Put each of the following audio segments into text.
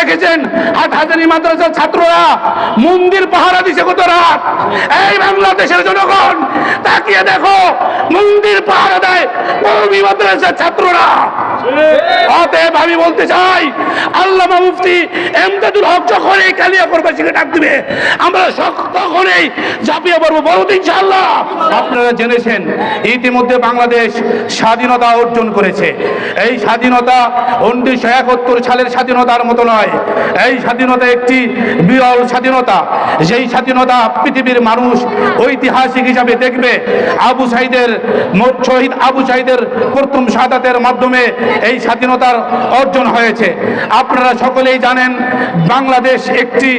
দেখেছেন? হাট হাজারি মাদ্রাসার ছাত্ররা মন্দির পাহারা দিছে কত রাত? এই বাংলাদেশের জনগণ, তাকিয়ে দেখো, মন্দির পাহারা দেয় মাদ্রাসার ছাত্ররা। অতএব আমি বলতে চাই, আল্লামা মুফতি এমদাদুল হক যখন এই কালিয়া করবাসীকে ডাক দিবে, আমরা তখনই ঝাঁপিয়ে পড়ব। বলতে ইনশাআল্লাহ। আপনারা জেনেছেন, ইতিমধ্যে বাংলাদেশ স্বাধীনতা অর্জন করেছে। এই স্বাধীনতা উনিশশো একাত্তর সালের স্বাধীনতার মতো নয়। এই স্বাধীনতা একটি বিরল স্বাধীনতা। যেই স্বাধীনতা পৃথিবীর মানুষ ঐতিহাসিক হিসাবে দেখবে, আবু সাইদের শহীদ আবু সাইদের প্রথম সাদাতের মাধ্যমে এই স্বাধীনতার অর্জন হয়েছে। আপনারা সকলেই জানেন, বাংলাদেশ একটি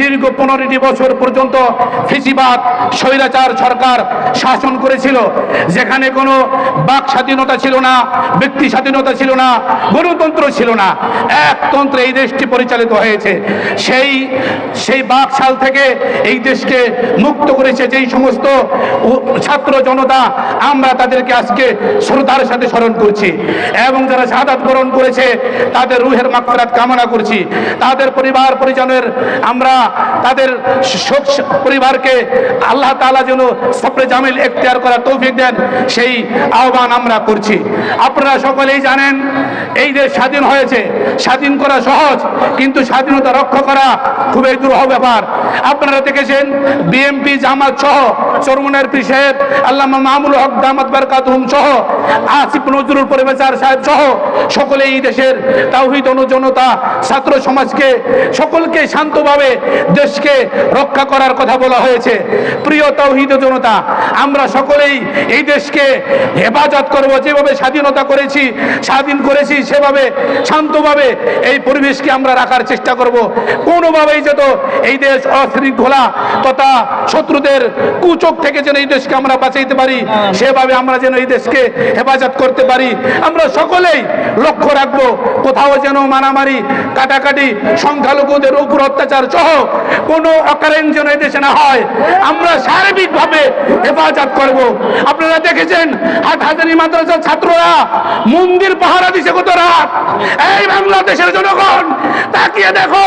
দীর্ঘ পনেরোটি বছর পর্যন্ত ফিসিবাদ, স্বৈরাচার সরকার শাসন করেছিল, যেখানে কোনো বাক স্বাধীনতা ছিল না, ব্যক্তি স্বাধীনতা ছিল না, গণতন্ত্র ছিল না। একতন্ত্রে এই দেশটি পরিচালিত হয়েছে। সেই সেই বাকশাল থেকে এই দেশকে মুক্ত করেছে যেই সমস্ত ছাত্র জনতা, আমরা তাদেরকে আজকে শ্রদ্ধার সাথে স্মরণ করছি। এবং যারা শাহাদাত বরণ করেছে, তাদের রুহের মাকফরাত কামনা করছি। তাদের পরিবার, পরিজনের, আমরা তাদের শোক পরিবারকে আল্লাহ তাআলা যেন সফরে জামিল এখতিয়ার করার তৌফিক দেন, সেই আহ্বান আমরা করছি। আপনারা সকলেই জানেন, এই দেশ স্বাধীন হয়েছে। স্বাধীন করা সহজ, কিন্তু স্বাধীনতা রক্ষা করা খুবই দুরূহ ব্যাপার। আপনারা দেখেছেন, বিএমপি, জামাত সহ চরমনের পি সাহেব, আল্লামা মামুল হক, দামাত বারকাতুহুম সহ আসিফ নজরুল পরিবেচার সাহেব সহ সকলে এই দেশের তাওহিদ অনুজনতা, ছাত্র সমাজকে, সকলকে শান্তভাবে দেশকে রক্ষা করার কথা বলা হয়েছে। প্রিয় তৌহিদ জনতা, আমরা সকলেই এই দেশকে হেফাজত করব, যেভাবে স্বাধীনতা করেছি, স্বাধীন করেছি, সেভাবে শান্তভাবে এই পরিবেশকে আমরা রাখার চেষ্টা করব। কোনোভাবেই যত এই দেশ অশৃঙ্খলা তথা শত্রুদের কুচক থেকে যেন এই দেশকে আমরা বাঁচাইতে পারি, সেভাবে আমরা যেন এই দেশকে হেফাজত করতে পারি। আমরা সকলেই লক্ষ্য রাখব, কোথাও যেন মারামারি, কাটাকাটি, সংখ্যালঘুদের উপর অত্যাচার সহ কোনো অকারেণ যেন এই দেশে না হয়। আমরা সার্বিকভাবে হেফাজত করব। আপনারা দেখেছেন, হাট হাজারি মাদ্রাসার ছাত্ররা মন্দির পাহারা দিছে কত রাত। এই বাংলাদেশের জনগণ, তাকিয়ে দেখো,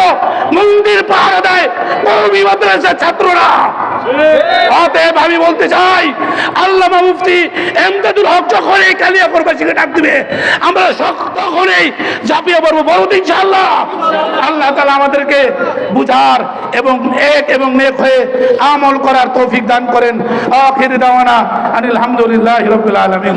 মন্দির পাহারা দেয় ছাত্ররা। অতএব আমি বলতে চাই আল্লামা মুফতি এমদাদুল হক যখন এই ডাক দিবে। আমরা তখনই ঝাঁপিয়ে পড়ব। বলতে ইনশাআল্লাহ। আল্লাহ তালা আমাদেরকে বুঝার এবং এক এবং নেক হয়ে আমল করার তৌফিক দান করেন। আখির দাওয়ানা আনিল হামদুলিল্লাহ রবিল আলমিন।